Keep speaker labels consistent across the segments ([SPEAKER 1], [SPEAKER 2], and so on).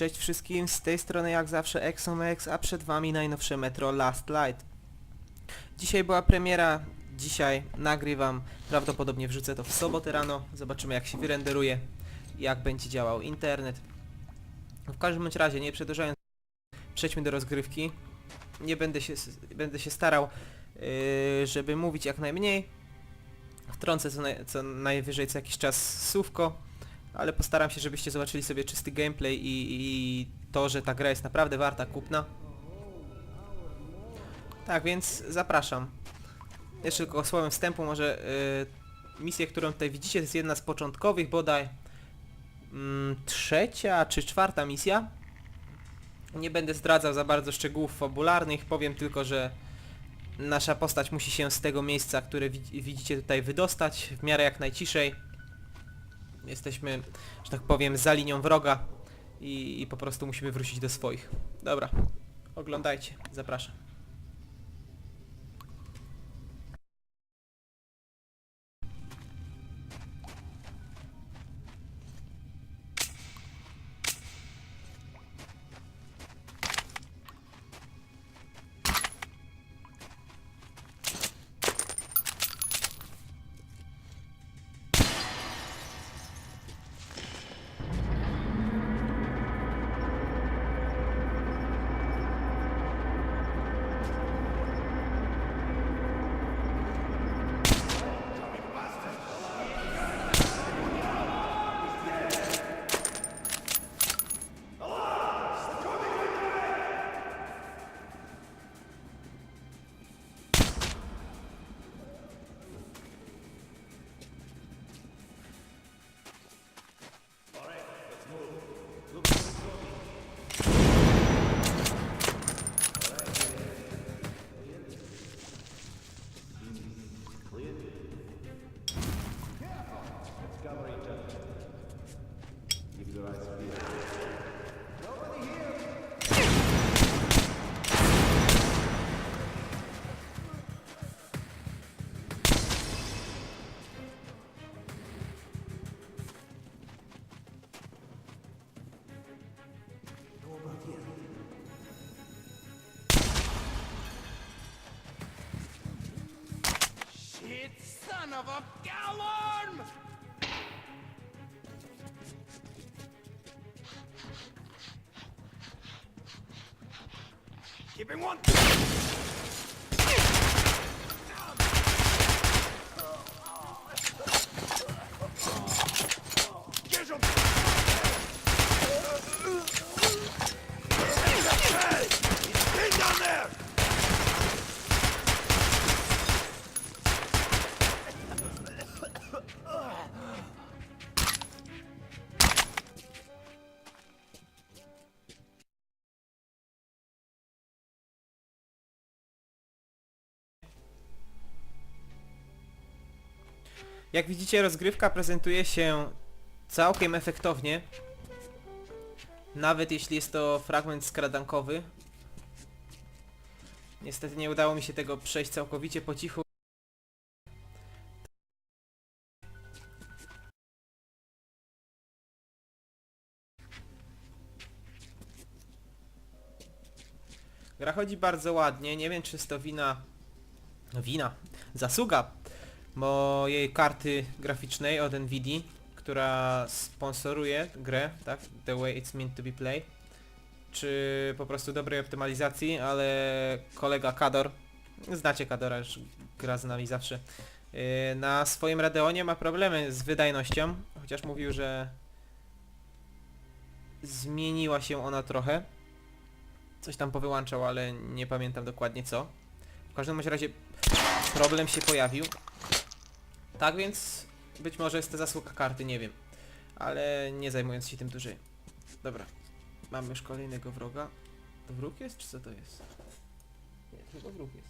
[SPEAKER 1] Cześć wszystkim, z tej strony jak zawsze Exomex, a przed wami najnowsze Metro Last Light. Dzisiaj była premiera, dzisiaj nagrywam, prawdopodobnie wrzucę to w sobotę rano, zobaczymy jak się wyrenderuje, jak będzie działał internet. W każdym bądź razie, nie przedłużając, przejdźmy do rozgrywki. Nie będę się, będę się starał, yy, żeby mówić jak najmniej. Wtrącę co, naj, co najwyżej co jakiś czas słówko, ale postaram się, żebyście zobaczyli sobie czysty gameplay i, i to, że ta gra jest naprawdę warta kupna. Tak, więc zapraszam. Jeszcze tylko słowem wstępu może yy, misję, którą tutaj widzicie, to jest jedna z początkowych bodaj mm, trzecia czy czwarta misja. Nie będę zdradzał za bardzo szczegółów fabularnych, powiem tylko, że nasza postać musi się z tego miejsca, które widz- widzicie tutaj wydostać w miarę jak najciszej. Jesteśmy, że tak powiem, za linią wroga i, i po prostu musimy wrócić do swoich. Dobra, oglądajcie, zapraszam.
[SPEAKER 2] Son of a! Keeping one.
[SPEAKER 1] Jak widzicie, rozgrywka prezentuje się całkiem efektownie. Nawet jeśli jest to fragment skradankowy. Niestety nie udało mi się tego przejść całkowicie po cichu. Gra chodzi bardzo ładnie, nie wiem czy jest to wina... Wina, zasługa mojej karty graficznej od Nvidia, która sponsoruje grę, tak? The way it's meant to be played. Czy po prostu dobrej optymalizacji, ale kolega Kador, znacie Kadora, już gra z nami zawsze, yy, na swoim Radeonie ma problemy z wydajnością, chociaż mówił, że zmieniła się ona trochę. Coś tam powyłączał, ale nie pamiętam dokładnie co. W każdym razie problem się pojawił. Tak więc być może jest to zasługa karty, nie wiem. Ale nie zajmując się tym dłużej. Dobra. Mamy już kolejnego wroga. To wróg jest, czy co to jest? Nie, chyba wróg jest.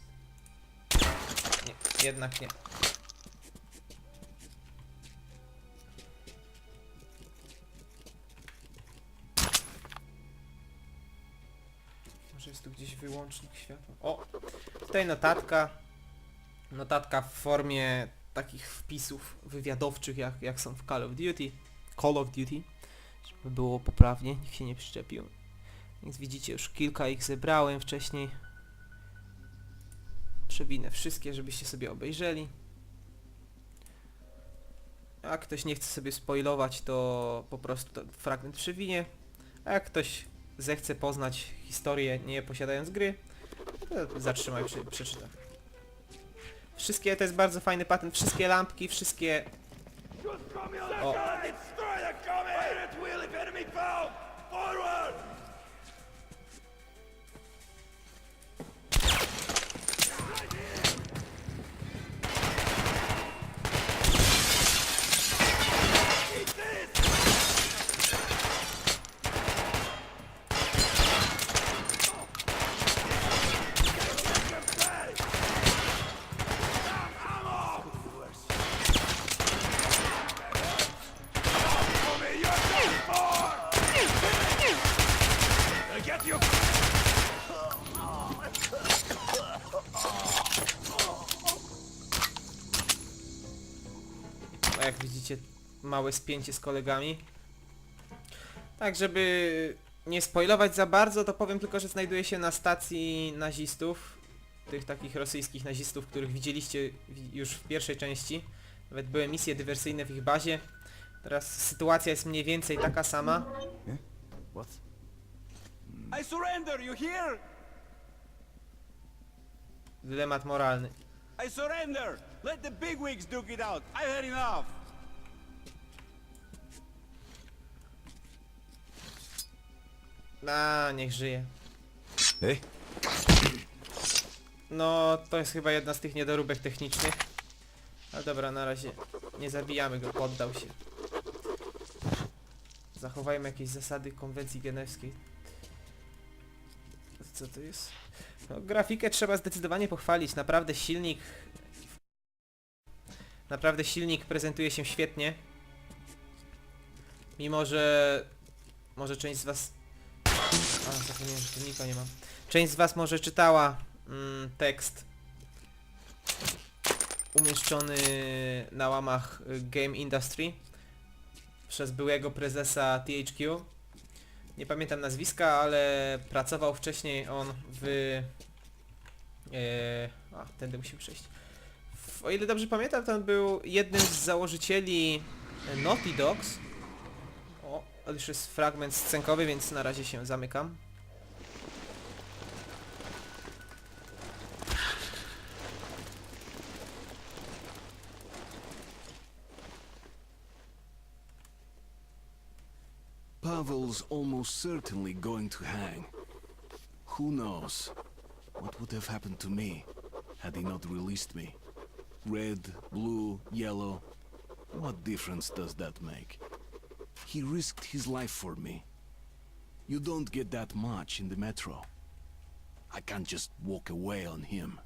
[SPEAKER 1] Nie, jednak nie. Może jest tu gdzieś wyłącznik światła? O! Tutaj notatka. Notatka w formie takich wpisów wywiadowczych, jak, jak są w Call of Duty. Call of Duty. żeby było poprawnie, nikt się nie przyczepił. Więc widzicie, już kilka ich zebrałem wcześniej. Przewinę wszystkie, żebyście sobie obejrzeli. Jak ktoś nie chce sobie spoilować, to po prostu fragment przewinie. A jak ktoś zechce poznać historię nie posiadając gry, to zatrzymaj, przeczyta. Wszystkie, to jest bardzo fajny patent, wszystkie lampki, wszystkie...
[SPEAKER 2] Just
[SPEAKER 1] małe spięcie z kolegami. Tak, żeby nie spoilować za bardzo, to powiem tylko, że znajduje się na stacji nazistów. Tych takich rosyjskich nazistów, których widzieliście wi- już w pierwszej części. Nawet były misje dywersyjne w ich bazie. Teraz sytuacja jest mniej więcej taka sama.
[SPEAKER 3] What?
[SPEAKER 2] I surrender, you hear?
[SPEAKER 1] Dylemat moralny.
[SPEAKER 2] I surrender! Let the bigwigs duke it out! I've had enough!
[SPEAKER 1] A, niech żyje.
[SPEAKER 3] Hey?
[SPEAKER 1] No, to jest chyba jedna z tych niedoróbek technicznych. Ale dobra, na razie nie zabijamy go, poddał się. Zachowajmy jakieś zasady konwencji genewskiej. Co to jest? No, grafikę trzeba zdecydowanie pochwalić, naprawdę silnik... Naprawdę silnik prezentuje się świetnie. Mimo, że... Może część z was... Nie mam. Część z was może czytała mm, tekst umieszczony na łamach y, Game Industry przez byłego prezesa THQ. Nie pamiętam nazwiska, ale pracował wcześniej on w... E, a, tędy musimy przejść. W, o ile dobrze pamiętam, to on był jednym z założycieli e, Naughty Dogs. O, ale już jest fragment scenkowy, więc na razie się zamykam.
[SPEAKER 4] Pavel's almost certainly going to hang. Who knows what would have happened to me had he not released me? Red, blue, yellow, what difference does that make? He risked his life for me. You don't get that much in the metro. I can't just walk away on him.